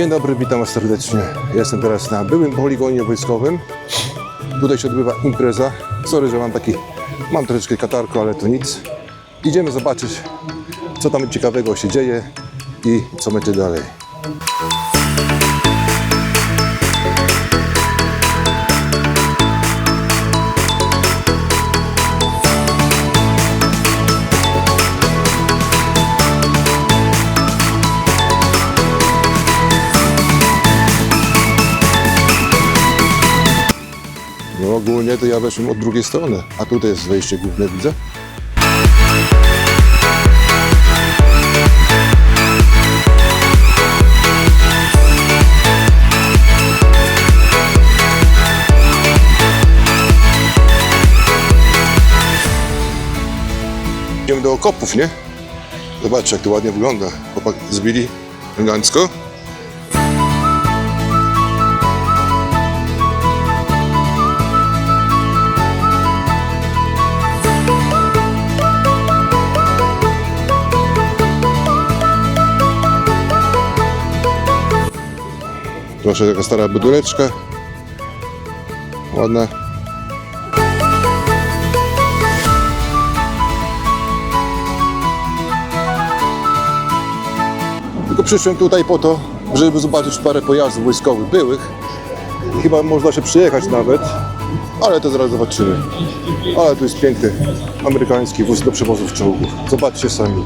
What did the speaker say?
Dzień dobry, witam Was serdecznie. Jestem teraz na byłym poligonie wojskowym. Tutaj się odbywa impreza. Sorry, że mam taki, mam troszeczkę katarko, ale to nic. Idziemy zobaczyć, co tam ciekawego się dzieje i co będzie dalej. No ogólnie to ja weszłem od drugiej strony, a tutaj jest wejście główne, widzę. Idziemy do okopów, nie? Zobaczcie, jak to ładnie wygląda. Chłopak zbili elegancko. Proszę, taka stara buduleczka. Ładna. Tylko przyszłem tutaj po to, żeby zobaczyć parę pojazdów wojskowych byłych. Chyba można się przyjechać nawet, ale to zaraz zobaczymy. Ale tu jest piękny amerykański wóz do przewozów czołgów. Zobaczcie sami.